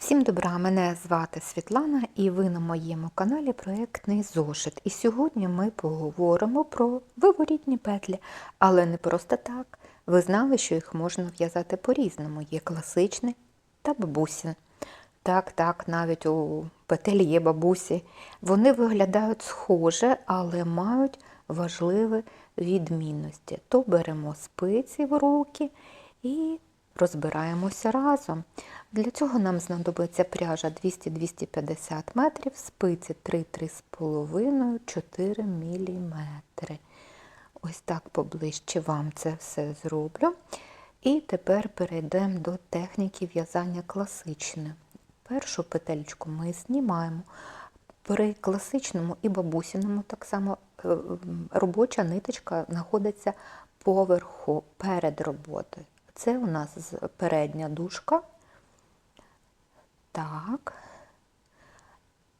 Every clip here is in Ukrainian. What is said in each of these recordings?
Всім добра, мене звати Світлана і ви на моєму каналі Проєктний зошит. І сьогодні ми поговоримо про виворітні петлі, але не просто так. Ви знали, що їх можна в'язати по-різному. Є класичний та бабусін. Так, так, навіть у петель є бабусі. Вони виглядають схоже, але мають важливі відмінності. То беремо спиці в руки і розбираємося разом. Для цього нам знадобиться пряжа 200-250 метрів, спиці 3-3,5, 4 мм. Ось так поближче вам це все зроблю. І тепер перейдемо до техніки в'язання класичне. Першу петельку ми знімаємо. При класичному і бабусіному так само е, робоча ниточка знаходиться поверху перед роботою. Це у нас передня дужка. Так,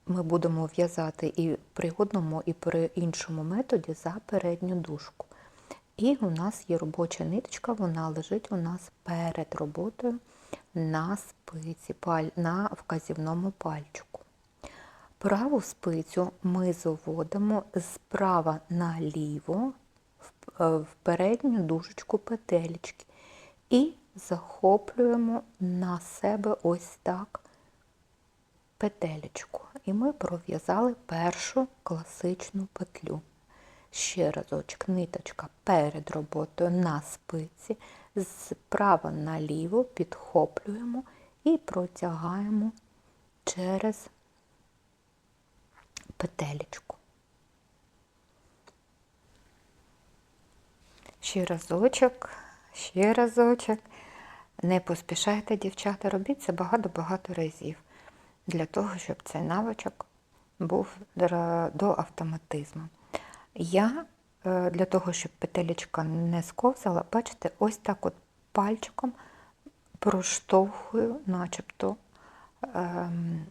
ми будемо в'язати і при одному, і при іншому методі за передню дужку. І у нас є робоча ниточка, вона лежить у нас перед роботою на спиці, на вказівному пальчику. Праву спицю ми заводимо справа наліво в передню дужечку петелечки і захоплюємо на себе ось так петелечку. І ми пров'язали першу класичну петлю. Ще разочок, ниточка перед роботою на спиці, справа наліво підхоплюємо і протягаємо через петелечку. Ще разочок, ще разочок. Не поспішайте, дівчата, робіть це багато-багато разів для того, щоб цей навичок був до автоматизму. Я для того, щоб петелечка не сковзала, бачите, ось так от пальчиком проштовхую начебто ем,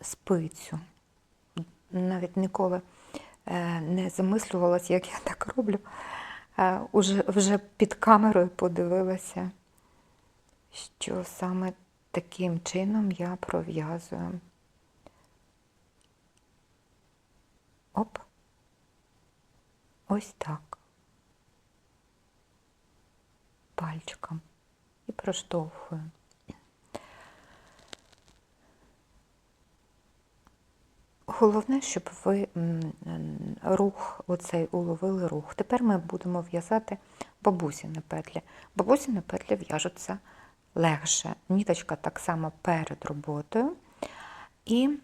спицю. Навіть ніколи е, не замислювалася, як я так роблю. Уже, вже під камерою подивилася, що саме таким чином я пров'язую. Оп, ось так. Пальчиком і проштовхую. Головне, щоб ви рух, оцей уловили рух. Тепер ми будемо в'язати бабусіни петлі. Бабусіни петлі в'яжуться легше. Ніточка так само перед роботою. І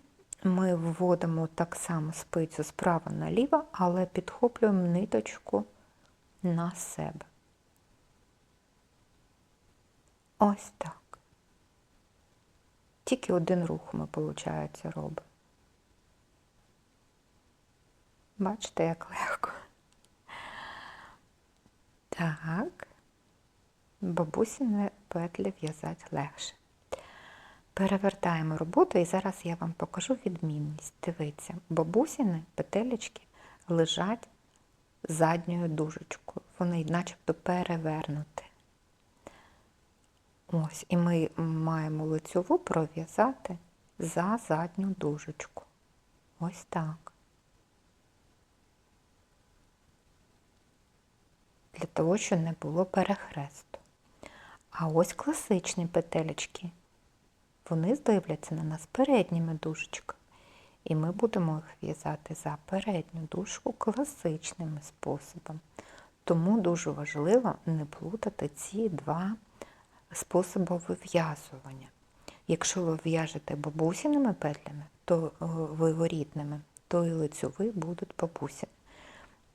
ми вводимо так само спицю справа наліво, але підхоплюємо ниточку на себе. Ось так. Тільки один рух ми, виходить, робимо. Бачите, як легко. Так, бабусіни петлі в'язати легше. Перевертаємо роботу і зараз я вам покажу відмінність. Дивіться, бабусіни петелечки лежать задньою дужечкою. Вони начебто перевернуті. Ось, і ми маємо лицьову пров'язати за задню дужечку. Ось так. Для того, щоб не було перехресту. А ось класичні петелечки. Вони здивляться на нас передніми дужечками. І ми будемо їх в'язати за передню дужку класичним способом. Тому дуже важливо не плутати ці два способи вив'язування. Якщо ви в'яжете бабусіними петлями, то виворітними, то і лицьові будуть бабусіни.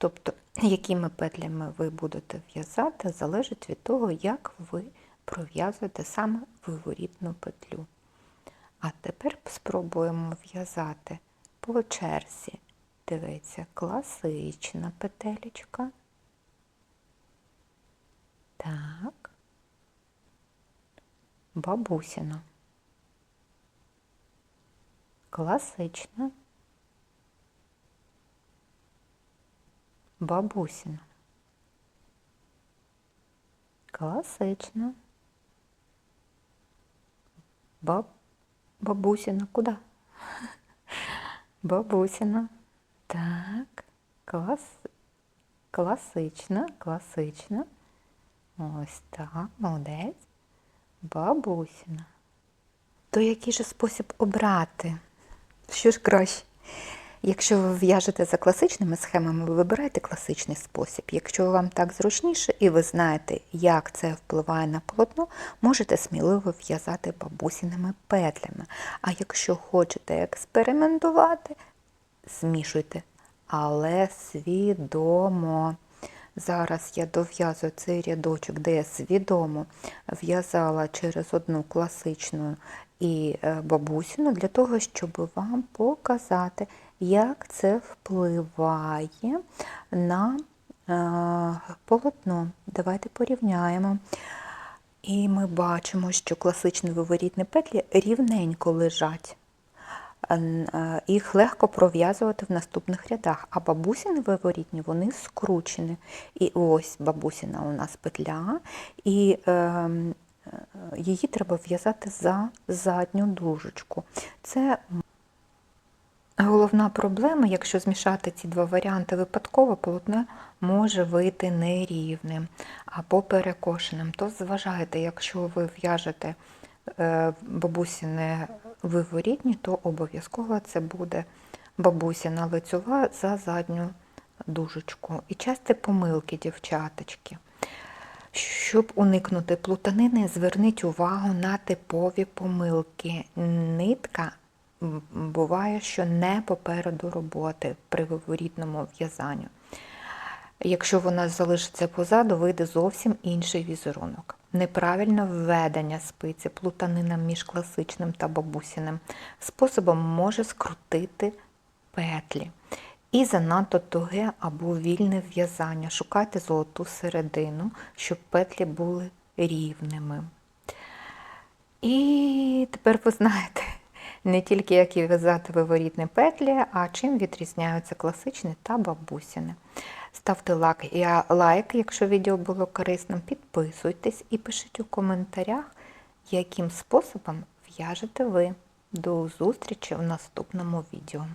Тобто, якими петлями ви будете в'язати, залежить від того, як ви пров'язуєте саме виворітну петлю. А тепер спробуємо в'язати по черзі. Дивіться, класична петелечка. Так, бабусіна. Класична. Бабусіна. Класична. Баб... Бабусіна, куди? Бабусіна. Так, клас... класична, класична. Ось так, молодець. Бабусіна. То який же спосіб обрати? Що ж краще? Якщо ви в'яжете за класичними схемами, ви вибирайте класичний спосіб. Якщо вам так зручніше і ви знаєте, як це впливає на полотно, можете сміливо в'язати бабусіними петлями. А якщо хочете експериментувати, змішуйте, але свідомо. Зараз я дов'язую цей рядочок, де я свідомо в'язала через одну класичну і е, бабусіну, для того, щоб вам показати, як це впливає на е, полотно. Давайте порівняємо. І ми бачимо, що класичні виворітні петлі рівненько лежать. Е, е, Їх легко пров'язувати в наступних рядах, а бабусіни виворітні, вони скручені. І ось бабусіна у нас петля, і е, її треба в'язати за задню дужечку. Це Головна проблема, якщо змішати ці два варіанти випадково, полотно може вийти нерівним або перекошеним. То зважайте, якщо ви в'яжете е, бабусіне виворітні, то обов'язково це буде бабусіна лицьова за задню дужечку. І часті помилки, дівчаточки. Щоб уникнути плутанини, зверніть увагу на типові помилки. Нитка буває, що не попереду роботи при виворітному в'язанню. Якщо вона залишиться позаду, вийде зовсім інший візерунок. Неправильне введення спиці, плутанина між класичним та бабусіним способом може скрутити петлі. І занадто туге або вільне в'язання. Шукайте золоту середину, щоб петлі були рівними. І тепер ви знаєте не тільки як і в'язати виворітні петлі, а чим відрізняються класичні та бабусіни. Ставте лайк, лайк, якщо відео було корисним, підписуйтесь і пишіть у коментарях, яким способом в'яжете ви. До зустрічі в наступному відео.